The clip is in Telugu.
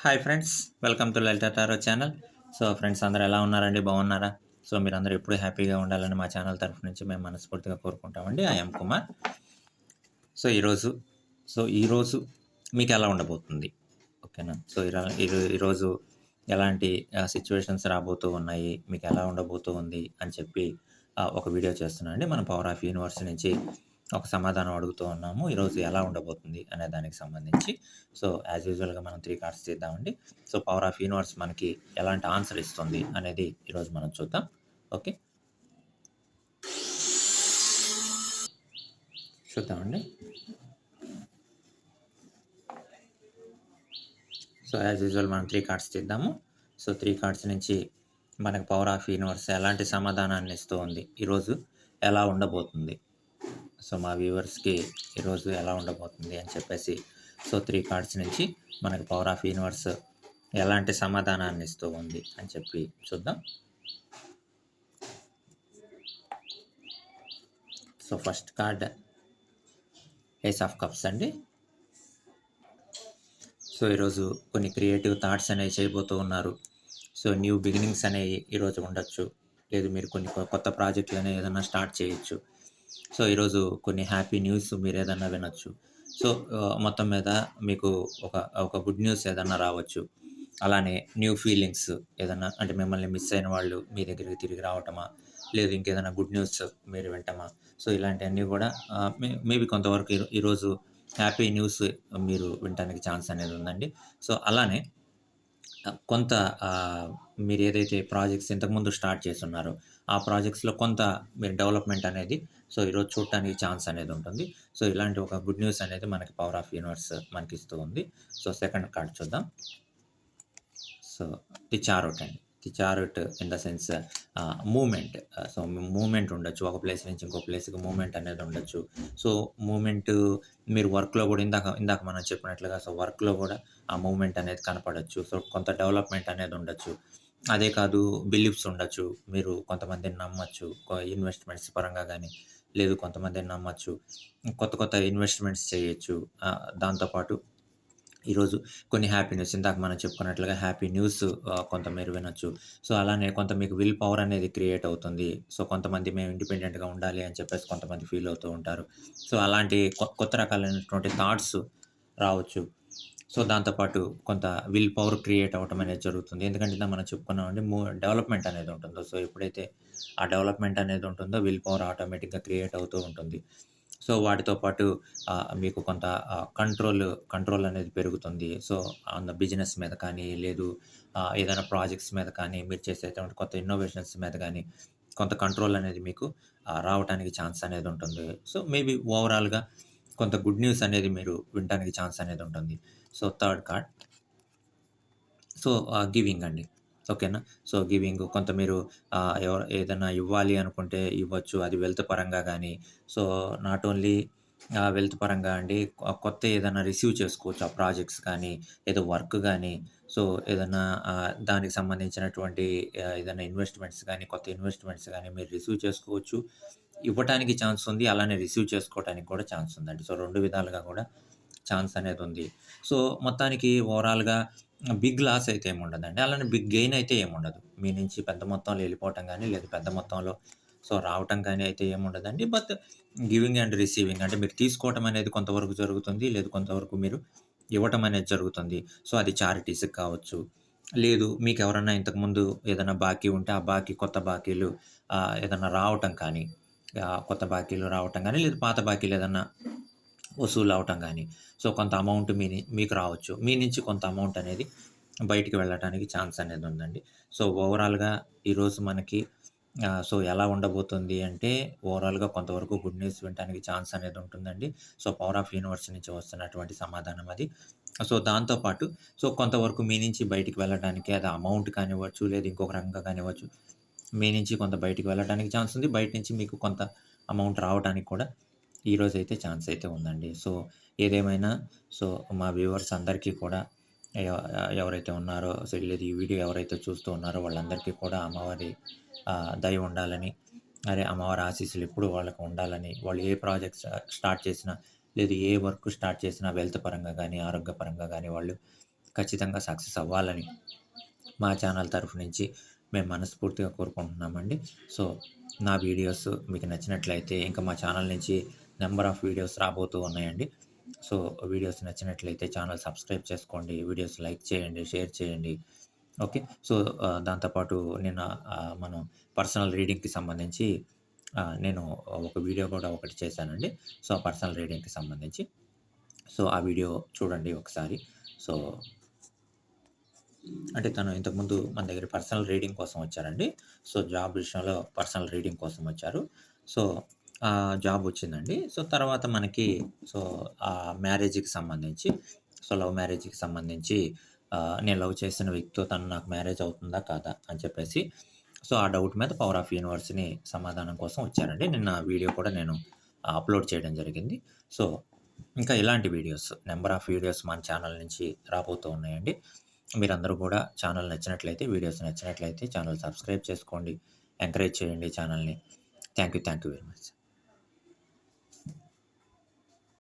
Hi friends welcome to Lalitha tarot channel. So friends అందరూ ఎలా ఉన్నారండి? బాగున్నారా? సో మీరు అందరూ ఎప్పుడు హ్యాపీగా ఉండాలని మా ఛానల్ తరఫు నుంచి మేము మనస్ఫూర్తిగా కోరుకుంటామండి. ఐఎమ్ కుమార్. సో ఈరోజు సో ఈరోజు మీకు ఎలా ఉండబోతుంది? ఓకేనా? సో ఈరోజు ఎలాంటి సిచ్యువేషన్స్ రాబోతూ ఉన్నాయి? మీకు ఎలా ఉండబోతూ ఉంది? అని చెప్పి ఒక వీడియో చేస్తున్నాను అండి మన పవర్ ఆఫ్ యూనివర్స్ నుంచి ఒక సమాధానం అడుగుతూ ఉన్నాము. ఈరోజు ఎలా ఉండబోతుంది అనే దానికి సంబంధించి. సో యాజ్ యూజువల్గా మనం త్రీ కార్డ్స్ చేద్దామండి. సో పవర్ ఆఫ్ యూనివర్స్ మనకి ఎలాంటి ఆన్సర్ ఇస్తుంది అనేది ఈరోజు మనం చూద్దాం. ఓకే? చూద్దామండి. సో యాజ్ యూజువల్ మనం త్రీ కార్డ్స్ తీద్దాము సో త్రీ కార్డ్స్ నుంచి మనకు పవర్ ఆఫ్ యూనివర్స్ ఎలాంటి సమాధానాన్ని ఇస్తూ ఉంది? ఈరోజు ఎలా ఉండబోతుంది? సో మా వ్యూవర్స్కి ఈరోజు ఎలా ఉండబోతుంది అని చెప్పేసి సో త్రీ కార్డ్స్ నుంచి మనకి పవర్ ఆఫ్ యూనివర్స్ ఎలాంటి సమాధానాన్ని ఇస్తూ ఉంది అని చెప్పి చూద్దాం. So first card ace of cups అండి. సో ఈరోజు కొన్ని క్రియేటివ్ థాట్స్ అనేవి చేయబోతూ ఉన్నారు. సో న్యూ బిగినింగ్స్ అనేవి ఈరోజు ఉండొచ్చు. లేదు మీరు కొన్ని కొత్త ప్రాజెక్టులు అనేవి ఏదైనా స్టార్ట్ చేయొచ్చు. సో ఈరోజు కొన్ని హ్యాపీ న్యూస్ మీరు ఏదైనా వినొచ్చు. సో మొత్తం మీద మీకు ఒక ఒక గుడ్ న్యూస్ ఏదైనా రావచ్చు. అలానే న్యూ ఫీలింగ్స్ ఏదైనా అంటే మిమ్మల్ని మిస్ అయిన వాళ్ళు మీ దగ్గరికి తిరిగి రావటమా? లేదు ఇంకేదైనా గుడ్ న్యూస్ మీరు వింటమా? సో ఇలాంటివన్నీ కూడా మేబీ కొంతవరకు ఈరోజు హ్యాపీ న్యూస్ మీరు వినడానికి ఛాన్స్ అనేది ఉందండి. సో అలానే కొంత మీరు ఏదైతే ప్రాజెక్ట్స్ ఇంతకుముందు స్టార్ట్ చేస్తున్నారో ఆ ప్రాజెక్ట్స్లో కొంత మీరు డెవలప్మెంట్ అనేది సో ఈరోజు చూడటానికి ఛాన్స్ అనేది ఉంటుంది. సో ఇలాంటి ఒక గుడ్ న్యూస్ అనేది మనకి పవర్ ఆఫ్ యూనివర్స్ మనకి ఇస్తూ ఉంది. సో సెకండ్ కార్డ్ చూద్దాం. సో ది చారోట్ అండి the chariot in the sense moment. So moment ఉండొచ్చు ఒక ప్లేస్ నుంచి ఇంకో ప్లేస్కి మూమెంట్ అనేది ఉండొచ్చు. సో మూమెంట్ మీరు వర్క్లో కూడా ఇందాక ఇందాక మనం చెప్పినట్లుగా సో వర్క్లో కూడా ఆ మూమెంట్ అనేది కనపడచ్చు. సో కొంత డెవలప్మెంట్ అనేది ఉండొచ్చు. అదే కాదు బిలీఫ్స్ ఉండొచ్చు. మీరు కొంతమందిని నమ్మచ్చు ఇన్వెస్ట్మెంట్స్ పరంగా కానీ లేదు కొంతమందిని నమ్మచ్చు. కొత్త కొత్త ఇన్వెస్ట్మెంట్స్ చేయొచ్చు. దాంతోపాటు ఈరోజు కొన్ని హ్యాపీ న్యూస్. ఇందాక మనం చెప్పుకున్నట్లుగా హ్యాపీ న్యూస్ కొంత మీరు వినొచ్చు. సో అలానే కొంత మీకు విల్ పవర్ అనేది క్రియేట్ అవుతుంది. సో కొంతమంది మేము ఇండిపెండెంట్గా ఉండాలి అని చెప్పేసి కొంతమంది ఫీల్ అవుతూ ఉంటారు. సో అలాంటి కొత్త రకాలైనటువంటి థాట్స్ రావచ్చు. సో దాంతోపాటు కొంత విల్ పవర్ క్రియేట్ అవ్వటం అనేది జరుగుతుంది. ఎందుకంటే మనం చెప్పుకున్నామంటే మూ డెవలప్మెంట్ అనేది ఉంటుందో. సో ఎప్పుడైతే ఆ డెవలప్మెంట్ అనేది ఉంటుందో విల్ పవర్ ఆటోమేటిక్గా క్రియేట్ అవుతూ ఉంటుంది. సో వాటితో పాటు మీకు కొంత కంట్రోల్ కంట్రోల్ అనేది పెరుగుతుంది. సో ఆన్ ద బిజినెస్ మీద కానీ లేదు ఏదైనా ప్రాజెక్ట్స్ మీద కానీ మీరు చేసేటువంటి కొత్త ఇన్నోవేషన్స్ మీద కానీ కొంత కంట్రోల్ అనేది మీకు రావడానికి ఛాన్స్ అనేది ఉంటుంది. సో మేబీ ఓవరాల్గా కొంత గుడ్ న్యూస్ అనేది మీరు వినడానికి ఛాన్స్ అనేది ఉంటుంది. So third card so giving అండి. ఓకేనా? సో గివింగ్ కొంత మీరు ఎవరు ఏదైనా ఇవ్వాలి అనుకుంటే ఇవ్వచ్చు. అది వెల్త్ పరంగా కానీ సో నాట్ ఓన్లీ వెల్త్ పరంగా అండి. కొత్త ఏదైనా రిసీవ్ చేసుకోవచ్చు ఆ ప్రాజెక్ట్స్ కానీ ఏదో వర్క్ కానీ. సో ఏదైనా దానికి సంబంధించినటువంటి ఏదైనా ఇన్వెస్ట్మెంట్స్ కానీ కొత్త ఇన్వెస్ట్మెంట్స్ కానీ మీరు రిసీవ్ చేసుకోవచ్చు. ఇవ్వటానికి ఛాన్స్ ఉంది. అలానే రిసీవ్ చేసుకోవడానికి కూడా ఛాన్స్ ఉందండి. సో రెండు విధాలుగా కూడా ఛాన్స్ అనేది ఉంది. సో మొత్తానికి ఓవరాల్గా బిగ్ లాస్ అయితే ఏమి ఉండదండి. అలానే బిగ్ గెయిన్ అయితే ఏమి ఉండదు. మీ నుంచి పెద్ద మొత్తంలో వెళ్ళిపోవటం కానీ లేదా పెద్ద మొత్తంలో సో రావటం కానీ అయితే ఏమి ఉండదండి. బట్ గివింగ్ అండ్ రిసీవింగ్ అంటే మీరు తీసుకోవటం అనేది కొంతవరకు జరుగుతుంది లేదు కొంతవరకు మీరు ఇవ్వటం అనేది జరుగుతుంది. సో అది చారిటీస్కి కావచ్చు. లేదు మీకు ఎవరన్నా ఇంతకుముందు ఏదైనా బాకీ ఉంటే ఆ బాకీ కొత్త బాకీలు ఏదైనా రావటం కానీ కొత్త బాకీలు రావటం కానీ లేదు పాత బాకీలు ఏదన్నా వసూలు అవటం కానీ సో కొంత అమౌంట్ మీ మీకు రావచ్చు. మీ నుంచి కొంత అమౌంట్ అనేది బయటికి వెళ్ళటానికి ఛాన్స్ అనేది ఉందండి. సో ఓవరాల్గా ఈరోజు మనకి సో ఎలా ఉండబోతుంది అంటే ఓవరాల్గా కొంతవరకు గుడ్ న్యూస్ వినడానికి ఛాన్స్ అనేది ఉంటుందండి. సో పవర్ ఆఫ్ యూనివర్స్ నుంచి వస్తున్నటువంటి సమాధానం అది. సో దాంతోపాటు సో కొంతవరకు మీ నుంచి బయటికి వెళ్ళడానికి అది అమౌంట్ కానివ్వచ్చు లేదు ఇంకొక రకంగా కానివ్వచ్చు మీ నుంచి కొంత బయటికి వెళ్ళడానికి ఛాన్స్ ఉంది. బయట నుంచి మీకు కొంత అమౌంట్ రావడానికి కూడా ఈరోజు అయితే ఛాన్స్ అయితే ఉందండి. సో ఏదేమైనా సో మా వ్యూవర్స్ అందరికీ కూడా ఎవ- ఎవరైతే ఉన్నారో సో లేదు ఈ వీడియో ఎవరైతే చూస్తూ ఉన్నారో వాళ్ళందరికీ కూడా అమ్మవారి దయ ఉండాలని అరే అమ్మవారి ఆశీస్సులు ఎప్పుడు వాళ్ళకు ఉండాలని వాళ్ళు ఏ ప్రాజెక్ట్ స్టార్ట్ చేసినా లేదు ఏ వర్క్ స్టార్ట్ చేసినా వెల్త్ పరంగా కానీ ఆరోగ్యపరంగా కానీ వాళ్ళు ఖచ్చితంగా సక్సెస్ అవ్వాలని మా ఛానల్ తరఫు నుంచి మేము మనస్ఫూర్తిగా కోరుకుంటున్నామండి. సో నా వీడియోస్ మీకు నచ్చినట్లయితే ఇంకా మా ఛానల్ నుంచి నెంబర్ ఆఫ్ వీడియోస్ రాబోతూ ఉన్నాయండి. సో వీడియోస్ నచ్చినట్లయితే ఛానల్ సబ్స్క్రైబ్ చేసుకోండి. వీడియోస్ లైక్ చేయండి షేర్ చేయండి. ఓకే? సో దాంతోపాటు నిన్న మనం పర్సనల్ రీడింగ్కి సంబంధించి నేను ఒక వీడియో కూడా ఒకటి చేశానండి. సో ఆ పర్సనల్ రీడింగ్కి సంబంధించి. సో ఆ వీడియో చూడండి ఒకసారి. సో అంటే తను ఇంతకుముందు మన దగ్గర పర్సనల్ రీడింగ్ కోసం వచ్చారండి. సో జాబ్ విషయంలో పర్సనల్ రీడింగ్ కోసం వచ్చారు. సో జాబ్ వచ్చిందండి. సో తర్వాత మనకి సో ఆ మ్యారేజ్కి సంబంధించి సో లవ్ మ్యారేజ్కి సంబంధించి నేను లవ్ చేసిన వ్యక్తితో తను నాకు మ్యారేజ్ అవుతుందా కాదా అని చెప్పేసి సో ఆ డౌట్ మీద పవర్ ఆఫ్ యూనివర్స్ని సమాధానం కోసం వచ్చారండి. నిన్న వీడియో కూడా నేను అప్లోడ్ చేయడం జరిగింది. సో ఇంకా ఇలాంటి వీడియోస్ నెంబర్ ఆఫ్ వీడియోస్ మన ఛానల్ నుంచి రాబోతూ ఉన్నాయండి. మీరందరూ కూడా ఛానల్ నచ్చినట్లయితే వీడియోస్ నచ్చినట్లయితే ఛానల్ సబ్స్క్రైబ్ చేసుకోండి ఎంకరేజ్ చేయండి ఛానల్ని. Thank you thank you very much.